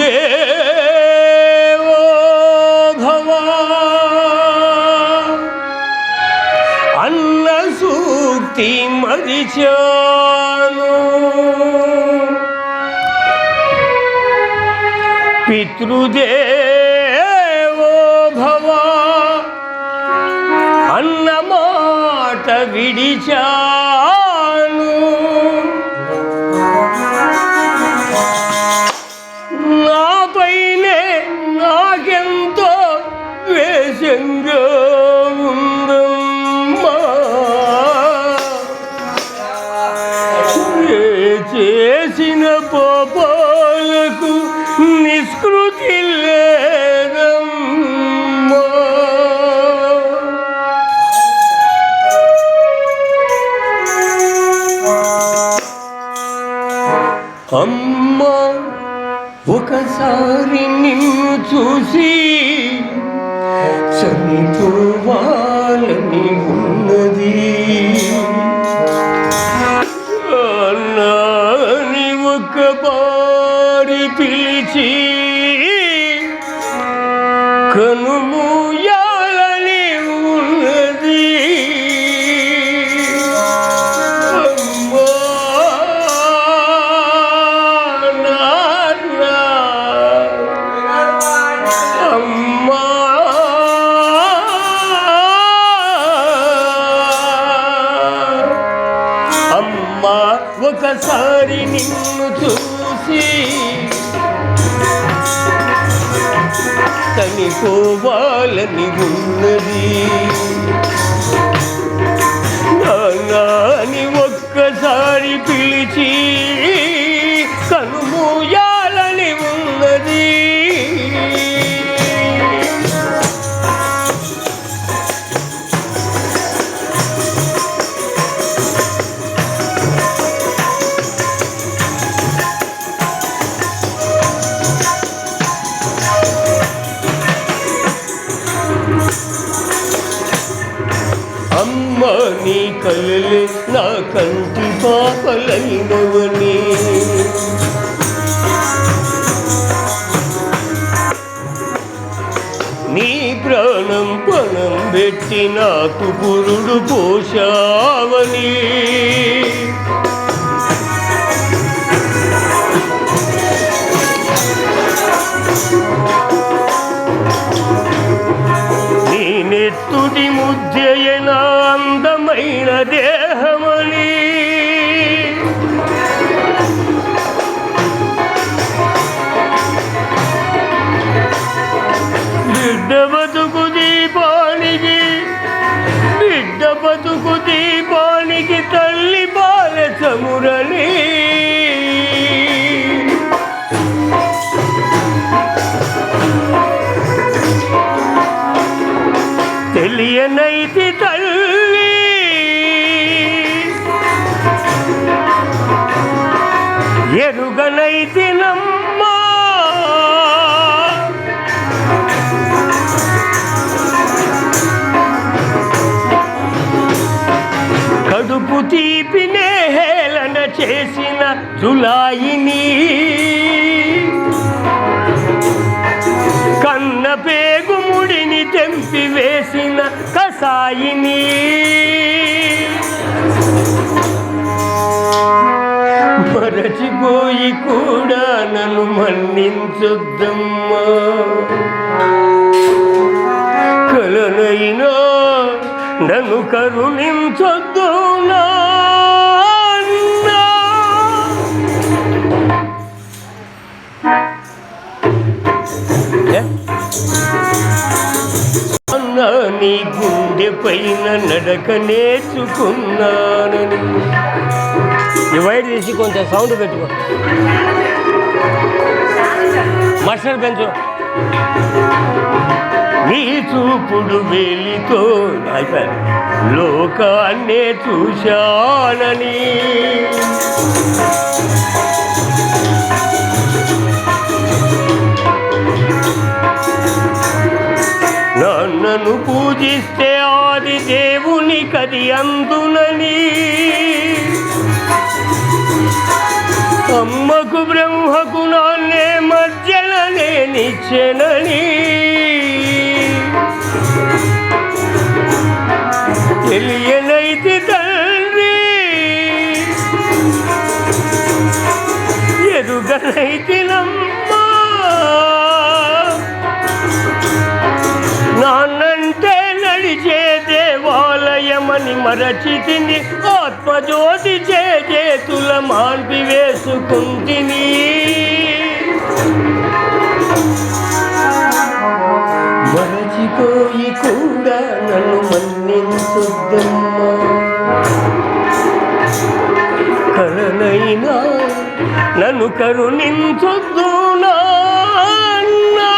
దేవో భవ అన్న సూక్తి మరిచాను. పితృదేవో భవ అన్న మాట విడిచా పాపాలకు నిష్కృతి లేదమ్మా. అమ్మా ఒకసారి నిన్ను చూసి చనిపోవాలని ఉన్నది. పలుకబారి పిలిచి కనుమూయాలని ఉన్నది. అమ్మా నాన్న. అమ్మా ఒకసారి నిన్ను చూసి చనిపోవాలని ఉన్నది. నాని ఒక్కసారి పిలిచి అమ్మ నీ కలలే నా కంటి పాపలైనవని. నీ ప్రాణం పణం పెట్టి నాకు పురుడు పోషావని దేహమని. బిడ్డ బతుకు దీపానికి బిడ్డ బతుకు దీపానికి తల్లి బాల చమురని. తెలియనై ఎరుగనైతి నమ్మా. కడుపు తీపినే హేళన చేసిన జులాయిని. కన్న పేగుముడిని తెంపి వేసిన కసాయిని. మరచిపోయి కూడా నన్ను మన్నించొద్దమ్మా. కలనైనా నన్ను కరుణించొద్దు నీ గుండె పైన నడక నేర్చుకున్నానని. ఈ వైట్ తీసి కొంచెం సౌండ్ పెట్టుకో. మసలు పెంచు. నీ చూపుడు వెలితో అయిపోయాను లోకాన్నే చూశానని. నన్ను పూజిస్తే ఆది దేవుని కది అందునని. అమ్మకు బ్రహ్మకు నాన్నే మధ్య ఇచ్చెనని తెలియనైతి తండ్రి ఎరుగనైతినమ్మా నమ్మ. మరచితిని ఆత్మజ్యోతి చేతుల మాన్పి వేసుకుంటిని మరచిపోయి కూడా నన్ను మన్నించుద్దమ్మా. కరనైనా నన్ను కరుణించొద్దు నాన్నా.